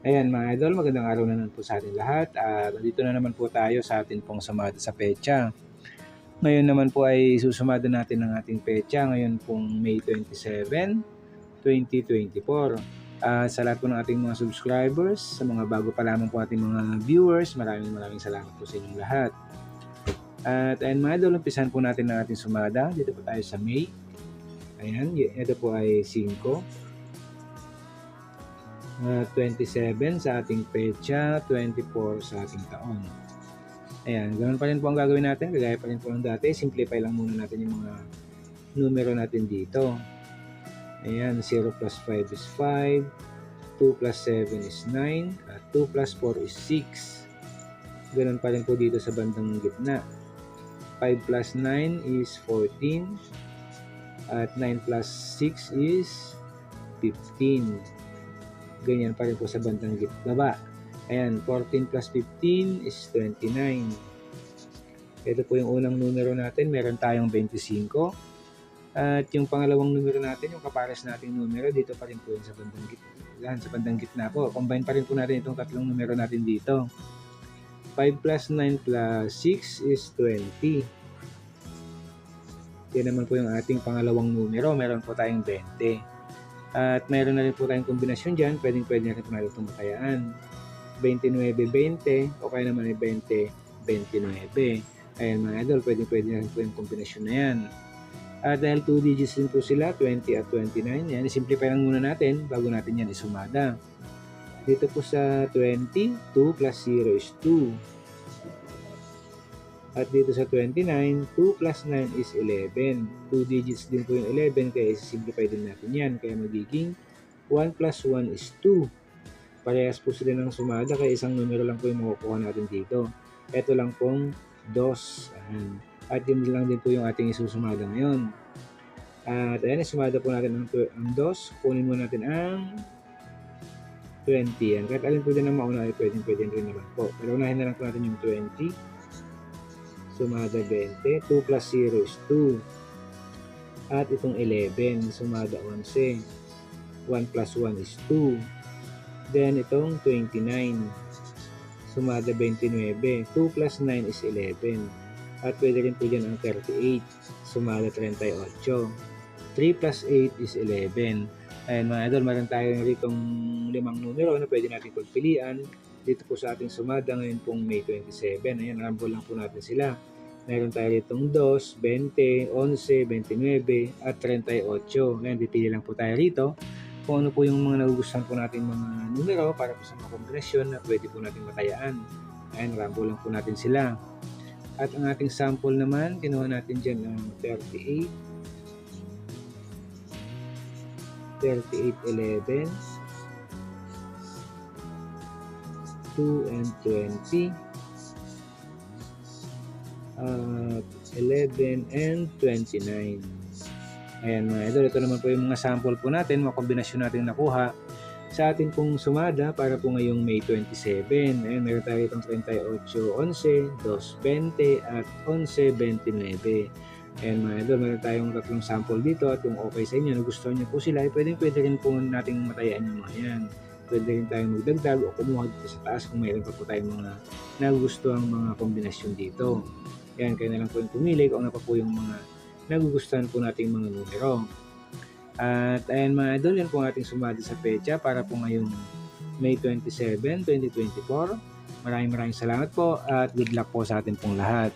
Ayan mga idol, magandang araw na naman po sa atin lahat. At nandito na naman po tayo sa atin pong sumada sa pecha. Ngayon naman po ay susumada natin ang ating pecha. Ngayon pong May 27, 2024. At sa lahat po ng ating mga subscribers, sa mga bago pa lamang po ating mga viewers, maraming maraming salamat po sa inyong lahat. At ayan mga idol, umpisan po natin ang ating sumada. Dito po tayo sa May. Ayan, ito po ay 5 uh, 27 sa ating pecha, 24 sa ating taon. Ayan, ganun pa rin po ang gagawin natin, kagaya pa rin po ng dati, simplify lang muna natin yung mga numero natin dito. Ayan, 0 plus 5 is 5, 2 plus 7 is 9, at 2 plus 4 is 6. Ganun pa rin po dito sa bandang gitna. 5 plus 9 is 14, at 9 plus 6 is 15 ganyan pa rin po sa bandang baba. Ayan, 14 plus 15 is 29. Ito po yung unang numero natin, meron tayong 25. At yung pangalawang numero natin, yung kapares nating numero, dito pa rin po yun sa bandang git. Yan, sa bandang gitna po. Combine pa rin po natin itong tatlong numero natin dito. 5 plus 9 plus 6 is 20. Yan naman po yung ating pangalawang numero. Meron po tayong 20. At mayroon na rin po tayong kombinasyon dyan. Pwedeng pwede na rin po natin itong matayaan. 29-20 o kaya naman ay 20-29. Ayan mga idol, pwedeng pwede na rin po yung kombinasyon na yan. At dahil 2 digits din po sila, 20 at 29, yan, isimplify lang muna natin bago natin yan isumada. Dito po sa 20, 2 plus 0 is 2. At dito sa 29, 2 plus 9 is 11. 2 digits din po yung 11 kaya simplify din natin yan. Kaya magiging 1 plus 1 is 2. Parehas po sila ng sumada kaya isang numero lang po yung makukuha natin dito. Ito lang pong 2. Ayan. At yun lang din po yung ating isusumada ngayon. At ayan, isumada po natin ang, ang 2. Kunin mo natin ang 20 yan. Kahit alin po din ang mauna ay pwedeng pwede rin naman po. Pero unahin na lang po natin yung 20 sumada 20. 2 plus 0 is 2. At itong 11, sumada 11. 1 plus 1 is 2. Then itong 29, sumada 29. 2 plus 9 is 11. At pwede rin po dyan ang 38, sumada 38. 3 plus 8 is 11. Ayan mga idol, meron tayo ritong limang numero na pwede natin pagpilian dito po sa ating sumada ngayon pong May 27. Ayan, ramble lang po natin sila. Meron tayo ditong 2, 20, 11, 29, at 38. Ngayon, pipili lang po tayo rito kung ano po yung mga nagugustuhan po natin mga numero para po sa mga kombinasyon na pwede po natin matayaan. Ayan, ramble lang po natin sila. At ang ating sample naman, kinuha natin dyan ng 38, 38, 11, 2 and 20 at 11 and 29 ayan mga idol ito naman po yung mga sample po natin mga kombinasyon natin nakuha sa ating pong sumada para po ngayong May 27 ayan meron tayo itong 38 11 220 at 11 29 ayan mga idol meron tayong tatlong sample dito at kung okay sa inyo nagustuhan nyo po sila ay pwedeng pwede rin po nating matayaan yung mga yan pwede rin tayong magdagdag o kumuha dito sa taas kung mayroon pa po tayong mga nagugustuhan mga kombinasyon dito. Yan, kaya na lang po yung pumili kung ano pa po yung mga nagugustuhan po nating mga numero. At ayan mga idol, yan po ang ating sumali sa pecha para po ngayong May 27, 2024. Maraming maraming salamat po at good luck po sa atin pong lahat.